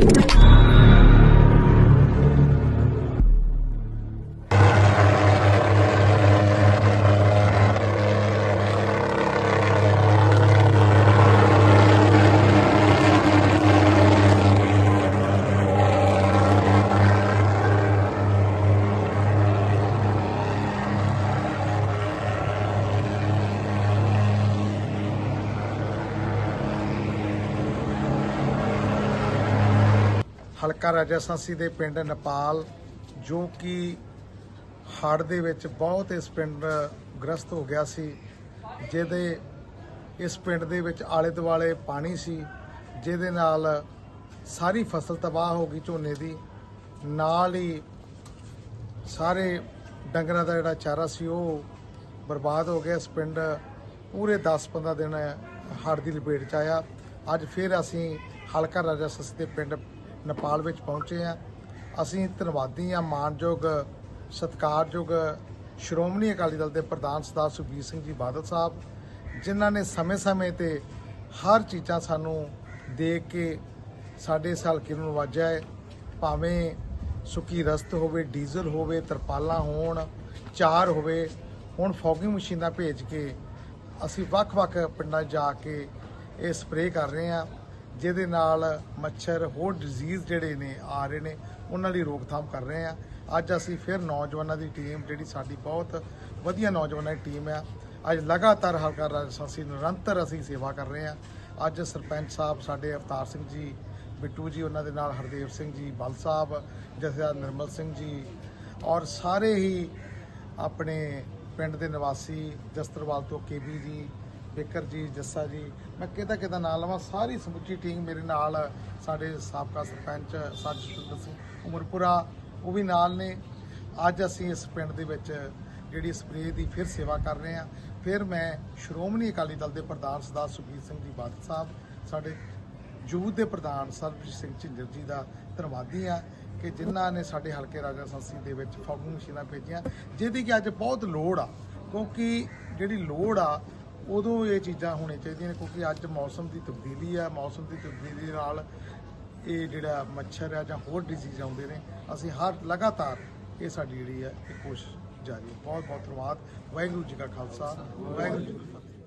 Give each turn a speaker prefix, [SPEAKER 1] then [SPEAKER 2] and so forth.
[SPEAKER 1] Thank you. ਹਲਕਾ ਰਾਜਾ ਸਾਂਸੀ ਦੇ ਪਿੰਡ ਨੇਪਾਲ, ਜੋ ਕਿ ਹੜ੍ਹ ਦੇ ਵਿੱਚ ਬਹੁਤ ਇਸ ਪਿੰਡ ਗ੍ਰਸਤ ਹੋ ਗਿਆ ਸੀ, ਜਿਹਦੇ ਇਸ ਪਿੰਡ ਦੇ ਵਿੱਚ ਆਲੇ ਦੁਆਲੇ ਪਾਣੀ ਸੀ, ਜਿਹਦੇ ਨਾਲ ਸਾਰੀ ਫਸਲ ਤਬਾਹ ਹੋ ਗਈ ਝੋਨੇ ਦੀ। ਨਾਲ ਹੀ ਸਾਰੇ ਡੰਗਰਾਂ ਦਾ ਜਿਹੜਾ ਚਾਰਾ ਸੀ, ਉਹ ਬਰਬਾਦ ਹੋ ਗਿਆ ਇਸ ਪਿੰਡ। ਪੂਰੇ 10-15 ਦਿਨ ਹੜ੍ਹ ਦੀ ਲਪੇਟ ਚ ਆਇਆ। ਅੱਜ ਫਿਰ ਅਸੀਂ ਹਲਕਾ ਰਾਜਾ ਸਸ ਦੇ ਪਿੰਡ ਨੇਪਾਲ ਵਿੱਚ ਪਹੁੰਚੇ ਹਾਂ। ਅਸੀਂ ਧੰਨਵਾਦੀ ਹਾਂ, ਮਾਨਯੋਗ, ਸਤਿਕਾਰਯੋਗ ਸ਼੍ਰੋਮਣੀ ਅਕਾਲੀ ਦਲ ਦੇ ਪ੍ਰਧਾਨ ਸਰਦਾਰ ਸੁਖਬੀਰ ਸਿੰਘ ਜੀ ਬਾਦਲ ਸਾਹਿਬ, ਜਿਨ੍ਹਾਂ ਨੇ ਸਮੇਂ-ਸਮੇਂ ਤੇ ਹਰ ਚੀਜ਼ਾਂ ਸਾਨੂੰ ਦੇਖ ਕੇ ਸਾਡੇ ਇਸ ਹਲਕੇ ਨੂੰ ਨਵਾਜਿਆ ਹੈ। ਭਾਵੇਂ ਸੁੱਕੀ ਰਸਤ ਹੋਵੇ, ਡੀਜ਼ਲ ਹੋਵੇ, ਤਰਪਾਲਾਂ ਹੋਣ, ਚਾਰ ਹੋਵੇ, ਹੁਣ ਫੌਗਿੰਗ ਮਸ਼ੀਨਾਂ ਭੇਜ ਕੇ ਅਸੀਂ ਵੱਖ-ਵੱਖ ਪਿੰਡਾਂ 'ਚ ਜਾ ਕੇ ਇਹ ਸਪਰੇਅ ਕਰ ਰਹੇ ਹਾਂ। ਜਿਹਦੇ ਨਾਲ ਮੱਛਰ, ਹੋਰ ਡਿਜ਼ੀਜ਼ ਜਿਹੜੇ ਨੇ ਆ ਰਹੇ ਨੇ, ਉਹਨਾਂ ਦੀ ਰੋਕਥਾਮ ਕਰ ਰਹੇ ਹਾਂ। ਅੱਜ ਅਸੀਂ ਫਿਰ ਨੌਜਵਾਨਾਂ ਦੀ ਟੀਮ ਜਿਹੜੀ ਸਾਡੀ ਬਹੁਤ ਵਧੀਆ ਨੌਜਵਾਨਾਂ ਦੀ ਟੀਮ ਆ। ਅੱਜ ਲਗਾਤਾਰ ਹਲਕਾ ਰਾਜਸਾਂਸੀ ਨਿਰੰਤਰ ਅਸੀਂ ਸੇਵਾ ਕਰ ਰਹੇ ਹਾਂ। ਅੱਜ ਸਰਪੰਚ ਸਾਹਿਬ ਸਾਡੇ ਅਵਤਾਰ ਸਿੰਘ ਜੀ, ਬਿੱਟੂ ਜੀ, ਉਹਨਾਂ ਦੇ ਨਾਲ ਹਰਦੇਵ ਸਿੰਘ ਜੀ, ਬਲ ਸਾਹਿਬ, ਜਥੇਦਾਰ ਨਿਰਮਲ ਸਿੰਘ ਜੀ ਔਰ ਸਾਰੇ ਹੀ ਆਪਣੇ ਪਿੰਡ ਦੇ ਨਿਵਾਸੀ ਜਸਤਰਵਾਲ ਤੋਂ ਕੇਬੀ ਜੀ ਫਿਕਰ ਜੀ, ਜੱਸਾ ਜੀ, ਮੈਂ ਕਿਹਦਾ ਕਿਹਦਾ ਨਾਂ ਲਵਾਂ? ਸਾਰੀ ਸਮੁੱਚੀ ਟੀਮ ਮੇਰੇ ਨਾਲ, ਸਾਡੇ ਸਾਬਕਾ ਸਰਪੰਚ ਸੱਜਦ ਸਿੰਘ ਉਮਰਪੁਰਾ, ਉਹ ਵੀ ਨਾਲ ਨੇ। ਅੱਜ ਅਸੀਂ ਇਸ ਪਿੰਡ ਦੇ ਵਿੱਚ ਜਿਹੜੀ ਸਪਰੇਅ ਦੀ ਫਿਰ ਸੇਵਾ ਕਰ ਰਹੇ ਹਾਂ। ਫਿਰ ਮੈਂ ਸ਼੍ਰੋਮਣੀ ਅਕਾਲੀ ਦਲ ਦੇ ਪ੍ਰਧਾਨ ਸਰਦਾਰ ਸੁਖਬੀਰ ਸਿੰਘ ਜੀ ਬਾਦਲ ਸਾਹਿਬ, ਸਾਡੇ ਯੂਥ ਦੇ ਪ੍ਰਧਾਨ ਸਰਬਜੀਤ ਸਿੰਘ ਝਿੰਜਰ ਜੀ ਦਾ ਧੰਨਵਾਦੀ ਆ ਕਿ ਜਿਨ੍ਹਾਂ ਨੇ ਸਾਡੇ ਹਲਕੇ ਰਾਜਾ ਸੰਸੀ ਦੇ ਵਿੱਚ ਫੌਗਿੰਗ ਮਸ਼ੀਨਾਂ ਭੇਜੀਆਂ, ਜਿਹਦੀ ਕਿ ਅੱਜ ਬਹੁਤ ਲੋੜ ਆ। ਕਿਉਂਕਿ ਜਿਹੜੀ ਲੋੜ ਆ ਉਦੋਂ ਇਹ ਚੀਜ਼ਾਂ ਹੋਣੀਆਂ ਚਾਹੀਦੀਆਂ ਨੇ, ਕਿਉਂਕਿ ਅੱਜ ਮੌਸਮ ਦੀ ਤਬਦੀਲੀ ਆ, ਮੌਸਮ ਦੀ ਤਬਦੀਲੀ ਨਾਲ ਇਹ ਜਿਹੜਾ ਮੱਛਰ ਆ ਜਾਂ ਹੋਰ ਡਿਜ਼ੀਜ਼ ਆਉਂਦੇ ਨੇ, ਅਸੀਂ ਹਰ ਲਗਾਤਾਰ ਇਹ ਸਾਡੀ ਜਿਹੜੀ ਹੈ ਇਹ ਕੋਸ਼ਿਸ਼ ਜਾਰੀ ਬਹੁਤ ਬਹੁਤ ਧੰਨਵਾਦ। ਵਾਹਿਗੁਰੂ ਜੀ ਕਾ ਖਾਲਸਾ, ਵਾਹਿਗੁਰੂ ਜੀ ਕੀ ਫਤਿਹ।